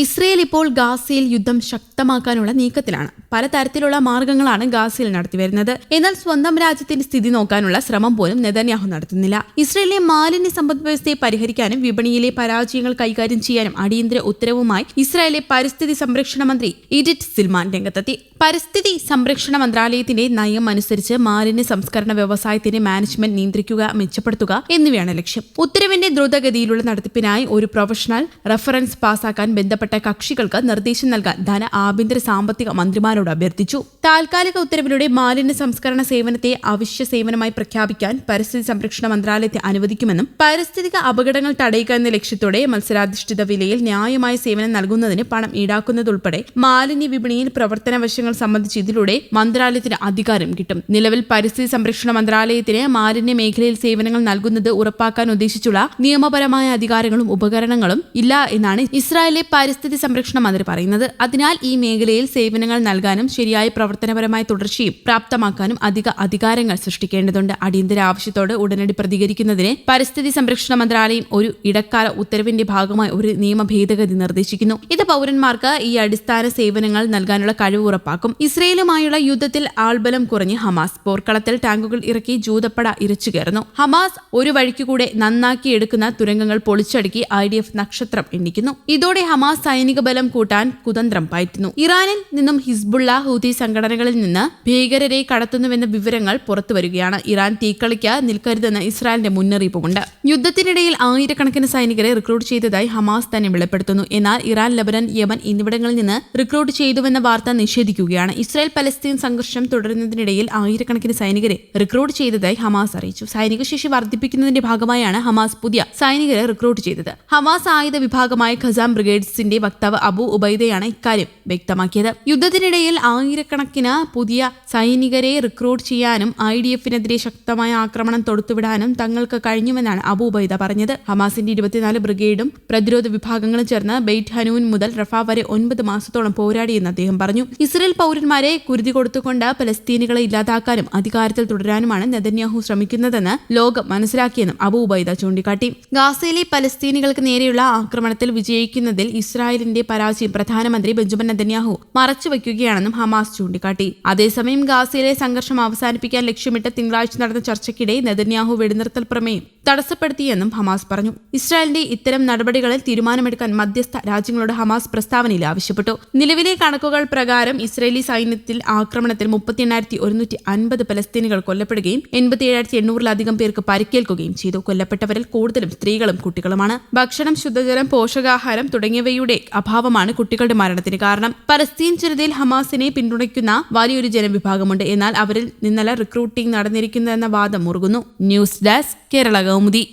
Israel ഇപ്പോൾ ഗാസയിൽ യുദ്ധം ശക്തമാക്കാനുള്ള നീക്കത്തിലാണ്. പലതരത്തിലുള്ള മാർഗങ്ങളാണ് ഗാസയിൽ നടത്തിവരുന്നത് എന്നാൽ സ്വന്തം രാജ്യത്തിന്റെ സ്ഥിതി നോക്കാനുള്ള ശ്രമം പോലും നെതന്യാഹു നടത്തുന്നില്ല. ഇസ്രയേലിലെ മാലിന്യ സമ്പദ് വ്യവസ്ഥയെ പരിഹരിക്കാനും വിപണിയിലെ പരാജയങ്ങൾ കൈകാര്യം ചെയ്യാനും അടിയന്തര ഉത്തരവുമായി ഇസ്രായേലിലെ പരിസ്ഥിതി സംരക്ഷണ മന്ത്രി ഇഡിറ്റ് സിൽമാൻ രംഗത്തെത്തി. പരിസ്ഥിതി സംരക്ഷണ മന്ത്രാലയത്തിന്റെ നയം അനുസരിച്ച് മാലിന്യ സംസ്കരണ വ്യവസായത്തിന്റെ മാനേജ്മെന്റ് നിയന്ത്രിക്കുക മെച്ചപ്പെടുത്തുക എന്നിവയാണ് ലക്ഷ്യം. ഉത്തരവിന്റെ ദ്രുതഗതിയിലുള്ള നടത്തിപ്പിനായി ഒരു പ്രൊഫഷണൽ റഫറൻസ് പാസാക്കാൻ ബന്ധപ്പെട്ട കക്ഷികൾക്ക് നിർദ്ദേശം നൽകാൻ ധന ആഭ്യന്തര സാമ്പത്തിക മന്ത്രിമാരോട് അഭ്യർത്ഥിച്ചു. താൽക്കാലിക ഉത്തരവിലൂടെ മാലിന്യ സംസ്കരണ സേവനത്തെ അവശ്യ സേവനമായി പ്രഖ്യാപിക്കാൻ പരിസ്ഥിതി സംരക്ഷണ മന്ത്രാലയത്തെ അനുവദിക്കുമെന്നും പാരിസ്ഥിതിക അപകടങ്ങൾ തടയുക എന്ന ലക്ഷ്യത്തോടെ മത്സരാധിഷ്ഠിത വിലയിൽ ന്യായമായ സേവനം നൽകുന്നതിന് പണം ഈടാക്കുന്നതുൾപ്പെടെ മാലിന്യ വിപണിയിൽ പ്രവർത്തന വശങ്ങൾ സംബന്ധിച്ച് ഇതിലൂടെ മന്ത്രാലയത്തിന് അധികാരം കിട്ടും. നിലവിൽ പരിസ്ഥിതി സംരക്ഷണ മന്ത്രാലയത്തിന് മാലിന്യ മേഖലയിൽ സേവനങ്ങൾ നൽകുന്നത് ഉറപ്പാക്കാൻ ഉദ്ദേശിച്ചുള്ള നിയമപരമായ അധികാരങ്ങളും ഉപകരണങ്ങളും ഇല്ല എന്നാണ് ഇസ്രായേലിലെ പരിസ്ഥിതി സംരക്ഷണ മന്ത്രി പറയുന്നത്. അതിനാൽ ഈ മേഖലയിൽ സേവനങ്ങൾ നൽകാനും ശരിയായ പ്രവർത്തനപരമായ തുടർച്ചയും പ്രാപ്തമാക്കാനും അധിക അധികാരങ്ങൾ സൃഷ്ടിക്കേണ്ടതുണ്ട്. അടിയന്തര ആവശ്യത്തോട് ഉടനടി പ്രതികരിക്കുന്നതിന് പരിസ്ഥിതി സംരക്ഷണ മന്ത്രാലയം ഒരു ഇടക്കാല ഉത്തരവിന്റെ ഭാഗമായി ഒരു നിയമ ഭേദഗതി നിർദ്ദേശിക്കുന്നു. ഇത് പൗരന്മാർക്ക് ഈ അടിസ്ഥാന സേവനങ്ങൾ നൽകാനുള്ള കഴിവ് ഉറപ്പാക്കും. ഇസ്രയേലുമായുള്ള യുദ്ധത്തിൽ ആൾബലം കുറഞ്ഞ് ഹമാസ് പോർക്കളത്തിൽ ടാങ്കുകൾ ഇറക്കി ജൂതപ്പട ഇരച്ചു കയറുന്നു. ഹമാസ് ഒരു വഴിക്കുകൂടെ നന്നാക്കിയെടുക്കുന്ന തുരങ്കങ്ങൾ പൊളിച്ചടുക്കി ഐ ഡി എഫ് നക്ഷത്രം എണ്ണിക്കുന്നു. ഇതോടെ ഹമാസ് സൈനിക ബലം കൂട്ടാൻ കുതന്ത്രം പയറ്റുന്നു. ഇറാനിൽ നിന്നും ഹിസ്ബുള്ള ഹൂതി സംഘടനകളിൽ നിന്ന് ഭീകരരെ കടത്തുന്നുവെന്ന വിവരങ്ങൾ പുറത്തുവരികയാണ്. ഇറാൻ തീക്കളിക്ക് നിൽക്കരുതെന്ന് ഇസ്രായേലിന്റെ മുന്നറിയിപ്പുമുണ്ട്. യുദ്ധത്തിനിടയിൽ ആയിരക്കണക്കിന് സൈനികരെ റിക്രൂട്ട് ചെയ്തതായി ഹമാസ് തന്നെ വെളിപ്പെടുത്തുന്നു. എന്നാൽ ഇറാൻ ലബനൻ യമൻ എന്നിവിടങ്ങളിൽ നിന്ന് റിക്രൂട്ട് ചെയ്തുവെന്ന വാർത്ത നിഷേധിക്കുകയാണ്. ഇസ്രായേൽ പലസ്തീൻ സംഘർഷം തുടരുന്നതിനിടയിൽ ആയിരക്കണക്കിന് സൈനികരെ റിക്രൂട്ട് ചെയ്തതായി ഹമാസ് അറിയിച്ചു. സൈനിക ശേഷി വർദ്ധിപ്പിക്കുന്നതിന്റെ ഭാഗമായാണ് ഹമാസ് പുതിയ സൈനികരെ റിക്രൂട്ട് ചെയ്തത്. ഹമാസ് ആയുധ വിഭാഗമായ ഖസാം ബ്രിഗേഡ്സിന്റെ വക്താവ് അബു ഉബൈദയാണ് ഇക്കാര്യം വ്യക്തമാക്കിയത്. യുദ്ധത്തിനിടയിൽ ആയിരക്കണക്കിന് പുതിയ സൈനികരെ റിക്രൂട്ട് ചെയ്യാനും ഐ ഡി എഫിനെതിരെ ശക്തമായ ആക്രമണം തൊടുത്തുവിടാനും തങ്ങൾക്ക് കഴിഞ്ഞുവെന്നാണ് അബു ഉബൈദ പറഞ്ഞത്. ഹമാസിന്റെ ഇരുപത്തിനാല് ബ്രിഗേഡും പ്രതിരോധ വിഭാഗങ്ങളും ചേർന്ന് ബെയ്റ്റ് ഹനൂൻ മുതൽ റഫ വരെ ഒൻപത് മാസത്തോളം പോരാടിയെന്ന് അദ്ദേഹം പറഞ്ഞു. ഇസ്രയേൽ പൗരന്മാരെ കുരുതി കൊടുത്തുകൊണ്ട് പലസ്തീനികളെ ഇല്ലാതാക്കാനും അധികാരത്തിൽ തുടരാനുമാണ് നെതന്യാഹു ശ്രമിക്കുന്നതെന്ന് ലോകം മനസ്സിലാക്കിയെന്നും അബു ഉബൈദ ചൂണ്ടിക്കാട്ടി. ഗാസയിലെ പലസ്തീനികൾക്ക് നേരെയുള്ള ആക്രമണത്തിൽ വിജയിക്കുന്നതിൽ ഇസ്രായേലിന്റെ പരാജയം പ്രധാനമന്ത്രി ബെഞ്ചമിൻ നെതന്യാഹു മറച്ചുവെക്കുകയാണെന്നും ഹമാസ് ചൂണ്ടിക്കാട്ടി. അതേസമയം ഗാസയിലെ സംഘർഷം അവസാനിപ്പിക്കാൻ ലക്ഷ്യമിട്ട് തിങ്കളാഴ്ച നടന്ന ചർച്ചയ്ക്കിടെ നെതന്യാഹു വെടിനിർത്തൽ പ്രമേയം തടസ്സപ്പെടുത്തിയെന്നും ഹമാസ് പറഞ്ഞു. ഇസ്രായേലിന്റെ ഇത്തരം നടപടികളിൽ തീരുമാനമെടുക്കാൻ മധ്യസ്ഥ രാജ്യങ്ങളോട് ഹമാസ് പ്രസ്താവനയിൽ ആവശ്യപ്പെട്ടു. നിലവിലെ കണക്കുകൾ പ്രകാരം ഇസ്രായേലി സൈന്യത്തിൽ ആക്രമണത്തിൽ മുപ്പത്തി എണ്ണായിരത്തി ഒരുന്നൂറ്റി അൻപത് പലസ്തീനുകൾ കൊല്ലപ്പെടുകയും എൺപത്തി ഏഴായിരത്തി എണ്ണൂറിലധികം പേർക്ക് പരിക്കേൽക്കുകയും ചെയ്തു. കൊല്ലപ്പെട്ടവരിൽ കൂടുതലും സ്ത്രീകളും കുട്ടികളുമാണ്. ഭക്ഷണം ശുദ്ധജലം പോഷകാഹാരം തുടങ്ങിയവയുടെ അഭാവമാണ് കുട്ടികളുടെ മരണത്തിന് കാരണം. പലസ്തീൻ ജനതയിൽ ഹമാസിനെ പിന്തുണയ്ക്കുന്ന വലിയൊരു ജനവിഭാഗമുണ്ട്. എന്നാൽ അവരിൽ നിന്നല്ല റിക്രൂട്ടിംഗ് നടന്നിരിക്കുന്നു എന്ന വാദം മുറുകുന്നു. News desk Kerala Kaumudi.